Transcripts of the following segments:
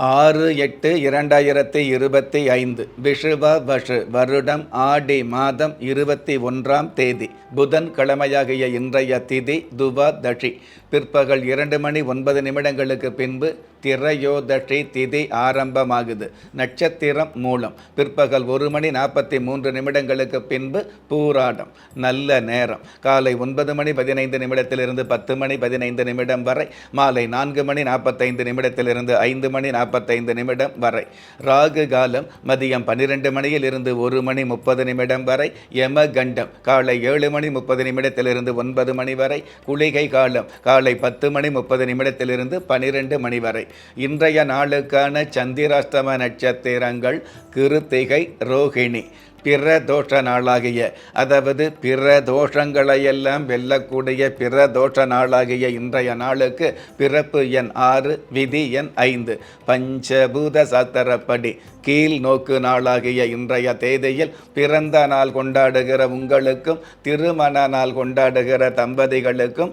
ஆறு எட்டு இரண்டாயிரத்தி இருபத்தி ஐந்து விஷுவ வஷு வருடம் ஆடி மாதம் இருபத்தி ஒன்றாம் தேதி புதன் கிழமையாகிய இன்றைய திதி துவா தஷி பிற்பகல் இரண்டு மணி ஒன்பது நிமிடங்களுக்கு பின்பு திரையோதஷி திதி ஆரம்பமாகுது. நட்சத்திரம் மூலம். பிற்பகல் ஒரு மணி நாற்பத்தி மூன்று நிமிடங்களுக்கு பின்பு பூராடம். நல்ல நேரம். காலை ஒன்பது மணி பதினைந்து நிமிடத்திலிருந்து பத்து மணி பதினைந்து நிமிடம் வரை. மாலை நான்கு மணி நாற்பத்தைந்து நிமிடத்திலிருந்து ஐந்து மணி நாற்பத்தைந்து நிமிடம் வரை. ராகு காலம் மதியம் பன்னிரெண்டு மணியில் இருந்து ஒரு மணி முப்பது நிமிடம் வரை. யம கண்டம் காலை ஏழு மணி முப்பது நிமிடத்திலிருந்து ஒன்பது மணி வரை. குளிகை காலம். காலை பத்து மணி முப்பது நிமிடத்திலிருந்து பனிரெண்டு மணி வரை. இன்றைய நாளுக்கான சந்திராஷ்டம நட்சத்திரங்கள் கிருத்திகை ரோகிணி பிற தோஷ நாளாகிய அதாவது பிற தோஷங்களையெல்லாம் வெல்லக்கூடிய பிற தோஷ நாளாகிய இன்றைய நாளுக்கு பிறப்பு எண் ஆறு விதி எண் ஐந்து. பஞ்சபூத சாத்திரப்படி கீழ் நோக்கு நாளாகிய இன்றைய தேதியில் பிறந்த நாள் கொண்டாடுகிற உங்களுக்கும் திருமண நாள் கொண்டாடுகிற தம்பதிகளுக்கும்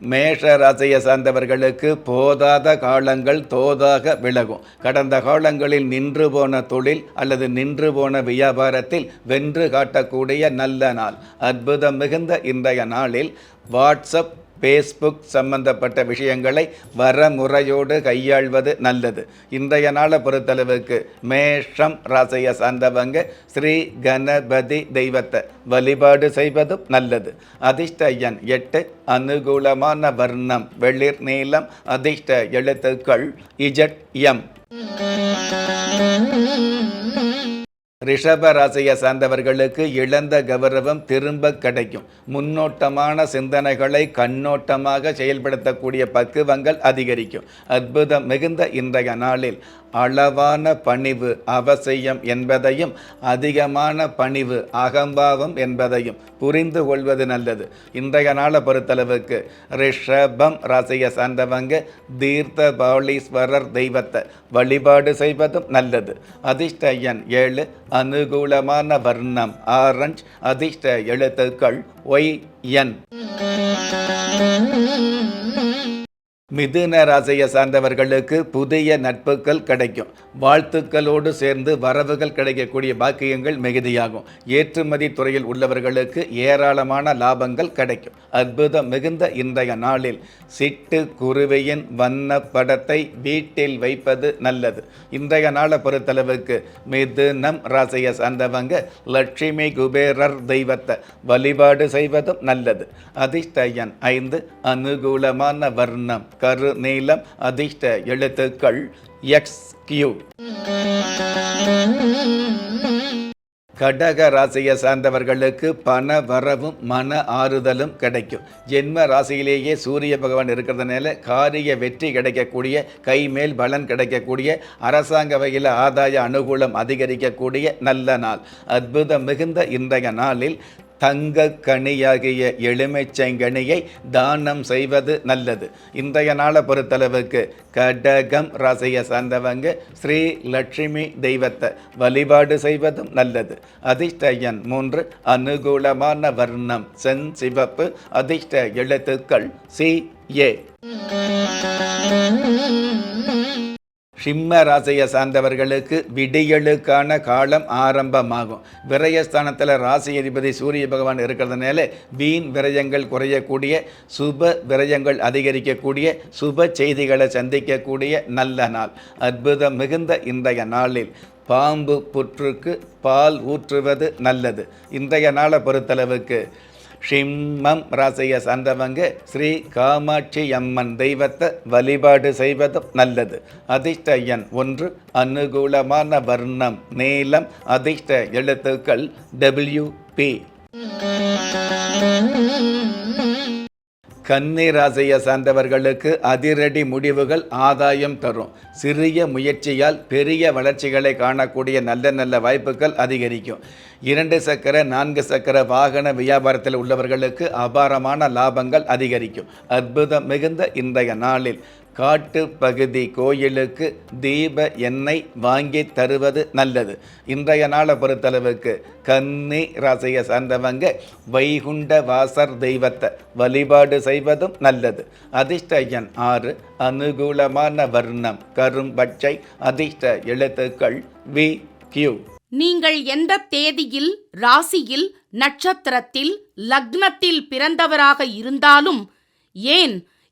மேஷ ராசியை சார்ந்தவர்களுக்கு போதாத காலங்கள் தோதாக விலகும். கடந்த காலங்களில் நின்று போன தொழில் அல்லது நின்று போன வியாபாரத்தில் வென்று காட்டக்கூடிய நல்ல நாள். அற்புதம் மிகுந்த இன்றைய நாளில் வாட்ஸ்அப் ஃபேஸ்புக் சம்பந்தப்பட்ட விஷயங்களை வரமுறையோடு கையாள்வது நல்லது. இன்றைய நாளை பொறுத்தளவுக்கு மேஷம் ராசியை சார்ந்தவங்க ஸ்ரீ கணபதி தெய்வத்தை வழிபாடு செய்வதும் நல்லது. அதிர்ஷ்ட எண் எட்டு அனுகூலமான வர்ணம் வெளிர் நீளம் அதிர்ஷ்ட எழுத்துக்கள் இஜட் எம். ரிஷப ராசியை சார்ந்தவர்களுக்கு இழந்த கௌரவம் திரும்ப கிடைக்கும். முன்னோட்டமான சிந்தனைகளை கண்ணோட்டமாக செயல்படுத்தக்கூடிய பக்குவங்கள் அதிகரிக்கும். அற்புதம் மிகுந்த இன்றைய நாளில் அளவான பணிவு அவசியம் என்பதையும் அதிகமான பணிவு அகம்பாவம் என்பதையும் புரிந்து கொள்வது நல்லது. இன்றைய நாளை பொறுத்தளவுக்கு ரிஷபம் ராசியை சார்ந்தவங்க தீர்த்த பாலீஸ்வரர் தெய்வத்தை வழிபாடு செய்வதும் நல்லது. அதிர்ஷ்ட எண் ஏழு அனுகூலமான வர்ணம். ஆரஞ்ச் அதிர்ஷ்ட எழுத்துக்கள் ஒய் என். மிதுன ராசியை சார்ந்தவர்களுக்கு புதிய நட்புகள் கிடைக்கும். வாழ்த்துக்களோடு சேர்ந்து வரவுகள் கிடைக்கக்கூடிய பாக்கியங்கள் மிகுதியாகும். ஏற்றுமதி துறையில் உள்ளவர்களுக்கு ஏராளமான லாபங்கள் கிடைக்கும். அற்புதம் மிகுந்த இன்றைய நாளில் சிட்டு குருவியின் வண்ண படத்தை வீட்டில் வைப்பது நல்லது. இன்றைய நாளை பொறுத்தளவுக்கு மிதுனம் ராசியை சார்ந்தவங்க லட்சுமி குபேரர் தெய்வத்தை வழிபாடு செய்வதும் நல்லது. அதிர்ஷ்டயன் ஐந்து அனுகூலமான வர்ணம். கரு நீளம் அதிர்ஷ்ட எழுத்துக்கள் எக்ஸ் கியூ கடக ராசியை சார்ந்தவர்களுக்கு பண வரவும் மன ஆறுதலும் கிடைக்கும். ஜென்ம ராசியிலேயே சூரிய பகவான் இருக்கிறதுனால காரிய வெற்றி கிடைக்கக்கூடிய கை மேல் பலன் கிடைக்கக்கூடிய அரசாங்க வகையில் ஆதாய அனுகூலம் அதிகரிக்கக்கூடிய நல்ல நாள். அற்புதம் மிகுந்த இன்றைய நாளில் தங்க கனியாகிய எலுமிச்சங்கனியை தானம் செய்வது நல்லது. இன்றைய நாளை பொறுத்தளவுக்கு கடகம் ராசியை சார்ந்தவங்க ஸ்ரீ லட்சுமி தெய்வத்தை வழிபாடு செய்வதும் நல்லது. அதிர்ஷ்டயன் மூன்று அனுகூலமான வர்ணம் சென் சிவப்பு அதிர்ஷ்ட எழுத்துக்கள் சி ஏ. சிம்ம ராசியை சார்ந்தவர்களுக்கு விடியலுக்கான காலம் ஆரம்பமாகும். விரயஸ்தானத்தில் ராசி அதிபதி சூரிய பகவான் இருக்கிறதுனால வீண் விரயங்கள் குறையக்கூடிய சுப விரயங்கள் அதிகரிக்கக்கூடிய சுப செய்திகளை சந்திக்கக்கூடிய நல்ல நாள். அற்புதம் மிகுந்த இன்றைய நாளில் பாம்பு புற்றுக்கு பால் ஊற்றுவது நல்லது. இன்றைய நாளை பொறுத்தளவுக்கு ஷிம்மம் ரசைய சார்ந்தவங்க ஸ்ரீ காமாட்சி அம்மன் தெய்வத்தை வழிபாடு செய்வதும் நல்லது. அதிர்ஷ்ட எண் ஒன்று அனுகூலமான வர்ணம் நீளம் அதிர்ஷ்ட எழுத்துக்கள் டபிள்யூ பி கன்னி ராசியை சார்ந்தவர்களுக்கு அதிரடி முடிவுகள் ஆதாயம் தரும். சிறிய முயற்சியால் பெரிய வளர்ச்சிகளை காணக்கூடிய நல்ல நல்ல வாய்ப்புகள் அதிகரிக்கும். இரண்டு சக்கர நான்கு சக்கர வாகன வியாபாரத்தில் உள்ளவர்களுக்கு அபாரமான லாபங்கள் அதிகரிக்கும். அற்புதம் மிகுந்த இன்றைய நாளில். காட்டு பகுதி கோயிலுக்கு தீப எண்ணெய் வாங்கி தருவது நல்லது. இன்றைய நாளை பொறுத்தளவுக்கு கன்னி ராசியை சார்ந்தவங்க வைகுண்ட வாசர் தெய்வத்தை வழிபாடு செய்வதும் நல்லது. அதிர்ஷ்ட எண் ஆறு அனுகூலமான வர்ணம் கரும்பச்சை அதிர்ஷ்ட எழுத்துக்கள் வி கியூ நீங்கள் எந்த தேதியில் ராசியில் நட்சத்திரத்தில் லக்னத்தில் பிறந்தவராக இருந்தாலும் ஏன்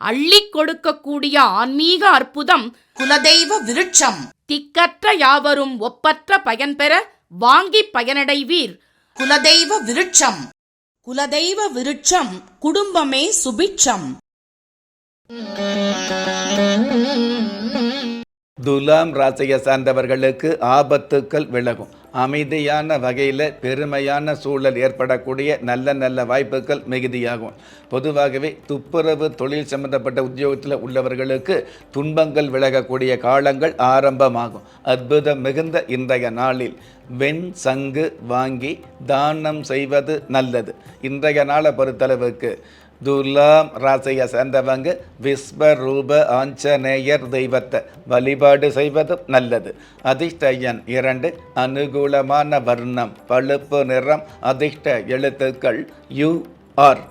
அள்ளிக் கொடுக்கக்கூடிய ஆன்மீக அற்புதம் குலதெய்வ விருட்சம். திக்கற்ற யாவரும் ஒப்பற்ற பயன் பெற வாங்கி பயனடைவீர். குலதெய்வ விருட்சம். குலதெய்வ விருட்சம் குடும்பமே சுபிட்சம். துலாம் ராசியை சார்ந்தவர்களுக்கு ஆபத்துக்கள் விலகும். அமைதியான வகையில் பெருமையான சூழல் ஏற்படக்கூடிய நல்ல நல்ல வாய்ப்புகள் மிகுதியாகும். பொதுவாகவே துப்புரவு தொழில் சம்பந்தப்பட்ட உத்தியோகத்தில் உள்ளவர்களுக்கு துன்பங்கள் விலகக்கூடிய காலங்கள் ஆரம்பமாகும். அற்புதம் மிகுந்த இன்றைய நாளில் வெண் சங்கு வாங்கி தானம் செய்வது நல்லது. இன்றைய நாளை பொறுத்தளவுக்கு துலாம் ராசியை சேர்ந்தவங்க விஸ்வரூப ஆஞ்சநேயர் தெய்வத்தை வழிபாடு செய்வதும் நல்லது. அதிர்ஷ்டயன் இரண்டு அனுகூலமான வர்ணம் பழுப்பு நிறம் அதிர்ஷ்ட எழுத்துக்கள் யு ஆர்.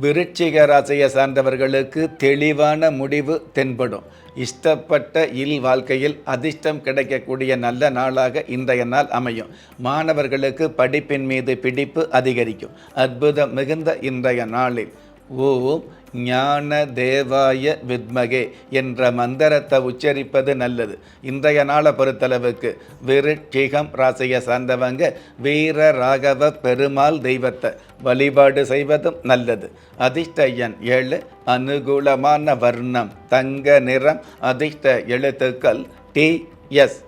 விருச்சிக ராசியை சார்ந்தவர்களுக்கு தெளிவான முடிவு தென்படும். இஷ்டப்பட்ட இல் வாழ்க்கையில் அதிர்ஷ்டம் கிடைக்கக்கூடிய நல்ல நாளாக இன்றைய நாள் அமையும். மாணவர்களுக்கு படிப்பின் மீது பிடிப்பு அதிகரிக்கும். அற்புதம் மிகுந்த இன்றைய நாளில். ஓம் ஞான தேவாய வித்மகே என்ற மந்திரத்தை உச்சரிப்பது நல்லது. இன்றைய நாளை பொறுத்தளவுக்கு விருட்சிகம் ராசியை சார்ந்தவங்க வீர ராகவ பெருமாள் தெய்வத்தை வழிபாடு செய்வதும் நல்லது. அதிர்ஷ்ட எண் ஏழு அனுகூலமான வர்ணம் தங்க நிறம் அதிர்ஷ்ட எழுத்துக்கள் டி எஸ்.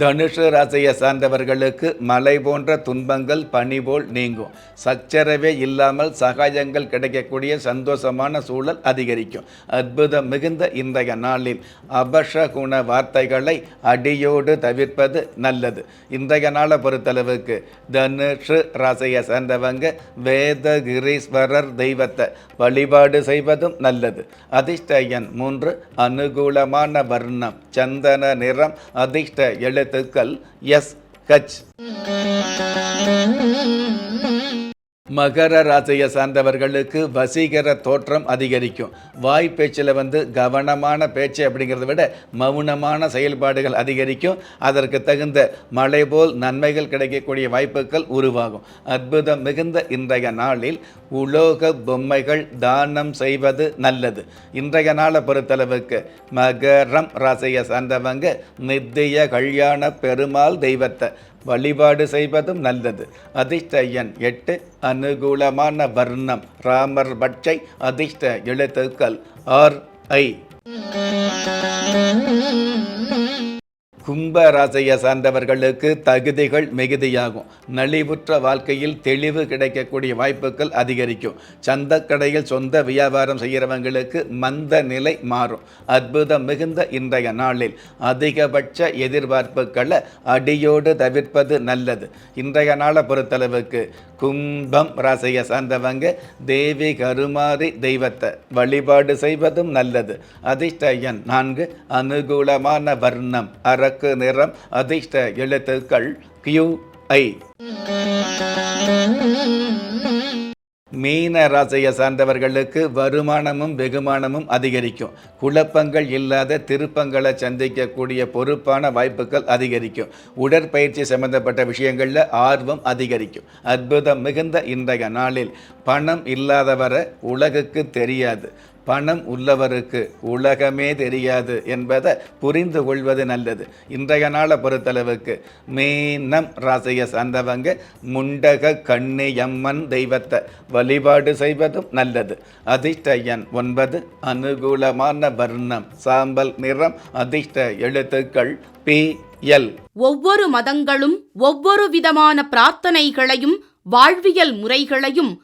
தனுஷ ராசியை சார்ந்தவர்களுக்கு மலை போன்ற துன்பங்கள் பனி போல் நீங்கும். சச்சரவே இல்லாமல் சகாயங்கள் கிடைக்கக்கூடிய சந்தோஷமான சூழல் அதிகரிக்கும். அற்புதம் மிகுந்த இன்றைய நாளில் அபஷகுண வார்த்தைகளை அடியோடு தவிர்ப்பது நல்லது. இன்றைய நாளை பொறுத்தளவுக்கு தனுஷு ராசியை வேத வேதகிரீஸ்வரர் தெய்வத்தை வழிபாடு செய்வதும் நல்லது. அதிர்ஷ்ட எண் மூன்று அனுகூலமான வர்ணம் சந்தன நிறம் அதிர்ஷ்ட எழுத்துக்கள் எஸ் கச் மகர ராசியை சார்ந்தவர்களுக்கு வசீகர தோற்றம் அதிகரிக்கும். வாய் பேச்சில் வந்து கவனமான பேச்சு அப்படிங்கிறத விட மௌனமான செயல்பாடுகள் அதிகரிக்கும். அதற்கு தகுந்த மழை போல் நன்மைகள் கிடைக்கக்கூடிய வாய்ப்புகள் உருவாகும். அற்புதம் மிகுந்த இன்றைய நாளில் உலோக பொம்மைகள் தானம் செய்வது நல்லது. இன்றைய நாளை பொறுத்தளவுக்கு மகரம் ராசியை சார்ந்தவங்க நித்திய கல்யாண பெருமாள் தெய்வத்தை வழிபாடு செய்வதும் நல்லது. அதிர்ஷ்ட எண் எட்டு அனுகூலமான வர்ணம். ராமர் பட்சை அதிர்ஷ்ட எழுத்துக்கள் ஆர் ஐ. கும்ப ராசியை சார்ந்தவர்களுக்கு தகுதிகள் மிகுதியாகும். நலிவுற்ற வாழ்க்கையில் தெளிவு கிடைக்கக்கூடிய வாய்ப்புகள் அதிகரிக்கும். சந்தக்கடையில் சொந்த வியாபாரம் செய்கிறவங்களுக்கு மந்த நிலை மாறும். அற்புதம் மிகுந்த இன்றைய நாளில் அதிகபட்ச எதிர்பார்ப்புகளை அடியோடு தவிர்ப்பது நல்லது. இன்றைய நாளை பொறுத்தளவுக்கு கும்பம் ராசியை சார்ந்தவங்க தேவி கருமாரி தெய்வத்தை வழிபாடு செய்வதும் நல்லது. அதிர்ஷ்ட எண் நான்கு அனுகூலமான வர்ணம் அற அரக்கு நிறம் அதிர்ஷ்ட எழுத்துக்கள் கியூ ஐ மீன ராசியை சார்ந்தவர்களுக்கு வருமானமும் வெகுமானமும் அதிகரிக்கும். குழப்பங்கள் இல்லாத திருப்பங்களை சந்திக்கக்கூடிய பொறுப்பான வாய்ப்புகள் அதிகரிக்கும். உடற்பயிற்சி சம்பந்தப்பட்ட விஷயங்களில் ஆர்வம் அதிகரிக்கும். அற்புதம் மிகுந்த இன்றைய நாளில் பணம் இல்லாதவரை உலகுக்கு தெரியாது. பணம் உள்ளவருக்கு உலகமே தெரியாது என்பதை புரிந்து கொள்வது நல்லது. இன்றைய நாளை பொறுத்தளவுக்கு மீனம் ராசியை சார்ந்தவங்க முண்டக கண்ணியம்மன் தெய்வத்தை வழிபாடு செய்வதும் நல்லது. அதிர்ஷ்ட எண் ஒன்பது அனுகூலமான வர்ணம் சாம்பல் நிறம் அதிர்ஷ்ட எழுத்துக்கள் பி எல். ஒவ்வொரு மதங்களும் ஒவ்வொரு விதமான பிரார்த்தனைகளையும் வாழ்வியல் முறைகளையும்